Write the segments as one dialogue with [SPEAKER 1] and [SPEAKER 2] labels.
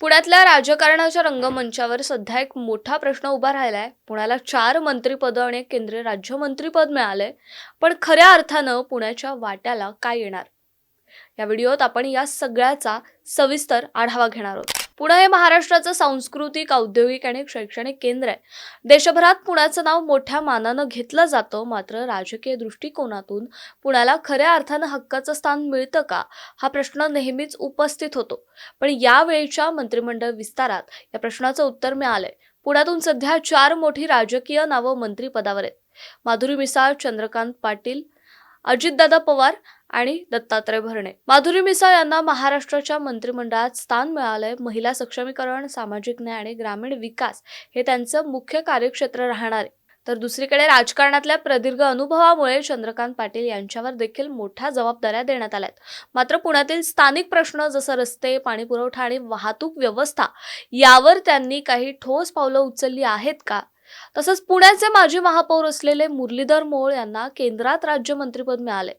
[SPEAKER 1] पुण्यातल्या राजकारणाच्या रंगमंचावर सध्या एक मोठा प्रश्न उभा राहिला आहे पुण्याला चार मंत्रिपदं आणि एक केंद्रीय राज्यमंत्रीपद मिळालंय. पण खऱ्या अर्थानं पुण्याच्या वाट्याला काय येणार? या व्हिडिओत आपण या सगळ्याचा सविस्तर आढावा घेणार आहोत. पुणे हे महाराष्ट्राचं सांस्कृतिक औद्योगिक आणि शैक्षणिक केंद्र आहे. देशभरात पुण्याचं नाव मोठ्या मानानं घेतलं जातं मात्र राजकीय दृष्टिकोनातून पुण्याला खऱ्या अर्थानं हक्काचं स्थान मिळतं का? हा प्रश्न नेहमीच उपस्थित होतो. पण यावेळीच्या मंत्रिमंडळ विस्तारात या प्रश्नाचं उत्तर मिळालंय. पुण्यातून सध्या चार मोठी राजकीय नावं मंत्रिपदावर आहेत. माधुरी मिसाळ चंद्रकांत पाटील अजितदादा पवार आणि दत्तात्रय भरणे. माधुरी मिसाळ यांना महाराष्ट्राच्या मंत्रिमंडळात स्थान मिळालंय. महिला सक्षमीकरण सामाजिक न्याय आणि ग्रामीण विकास हे त्यांचं मुख्य कार्यक्षेत्र राहणार आहे. तर दुसरीकडे राजकारणातल्या प्रदीर्घ अनुभवामुळे चंद्रकांत पाटील यांच्यावर देखील मोठ्या जबाबदाऱ्या देण्यात आल्यात. मात्र पुण्यातील स्थानिक प्रश्न जसं रस्ते पाणीपुरवठा आणि वाहतूक व्यवस्था यावर त्यांनी काही ठोस पावलं उचलली आहेत का? तसंच पुण्याचे माजी महापौर असलेले मुरलीधर मोळ यांना केंद्रात राज्यमंत्रीपद मिळाले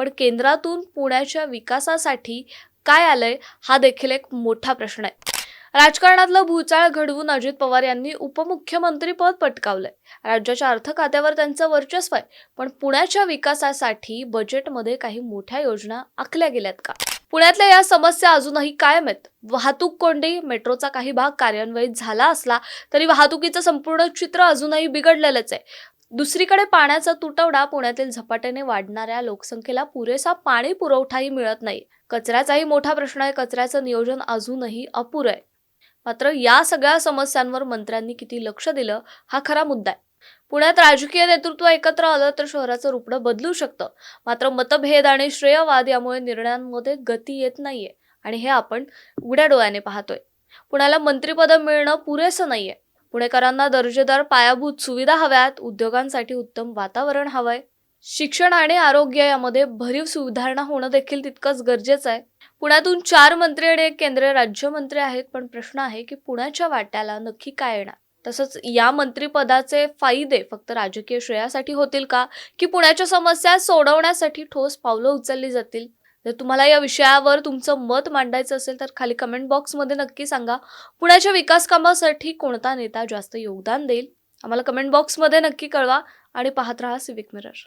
[SPEAKER 1] पण केंद्रातून पुण्याच्या विकासासाठी काय आलंय हा देखील एक मोठा प्रश्न आहे. राजकारणातलं भूचाळ घडवून अजित पवार यांनी उपमुख्यमंत्री पद पटकावलंय. राज्याच्या अर्थ खात्यावर त्यांचं वर्चस्व आहे पण पुण्याच्या विकासासाठी बजेटमध्ये काही मोठ्या योजना आखल्या गेल्यात का? पुण्यातल्या या समस्या अजूनही कायम आहेत. वाहतूक कोंडी मेट्रोचा काही भाग कार्यान्वित झाला असला तरी वाहतुकीचं संपूर्ण चित्र अजूनही बिघडलेलंच आहे. दुसरीकडे पाण्याचा तुटवडा पुण्यातील झपाट्याने वाढणाऱ्या लोकसंख्येला पुरेसा पाणी पुरवठाही मिळत नाही. कचऱ्याचाही मोठा प्रश्न आहे. कचऱ्याचं नियोजन अजूनही अपुरं आहे. मात्र या सगळ्या समस्यांवर मंत्र्यांनी किती लक्ष दिलं हा खरा मुद्दा आहे. पुण्यात राजकीय नेतृत्व एकत्र आलं तर शहराचं रुपडं बदलू शकतं. मात्र मतभेद आणि श्रेयवाद यामुळे निर्णयांमध्ये गती येत नाहीये. आणि हे आपण उघड्या डोळ्याने पाहतोय. पुण्याला मंत्रिपद मिळणं पुरेसं नाहीये. पुणेकरांना दर्जेदार पायाभूत सुविधा हव्यात उद्योगांसाठी उत्तम वातावरण हवंय. शिक्षण आणि आरोग्य यामध्ये भरीव सुधारणा होणं देखील तितकंच गरजेचं आहे. पुण्यातून चार मंत्री आणि एक केंद्रीय राज्यमंत्री आहेत पण प्रश्न आहे की पुण्याच्या वाट्याला नक्की काय येणार? तसंच या मंत्रिपदाचे फायदे फक्त राजकीय श्रेयासाठी होतील का? की पुण्याच्या समस्या सोडवण्यासाठी ठोस पावलं उचलली जातील? जर तुम्हाला या विषयावर तुमचं मत मांडायचं असेल तर खाली कमेंट बॉक्समध्ये नक्की सांगा. पुण्याच्या विकास कामासाठी कोणता नेता जास्त योगदान देईल? आम्हाला कमेंट बॉक्समध्ये नक्की कळवा आणि पाहत राहा सिविक मिरर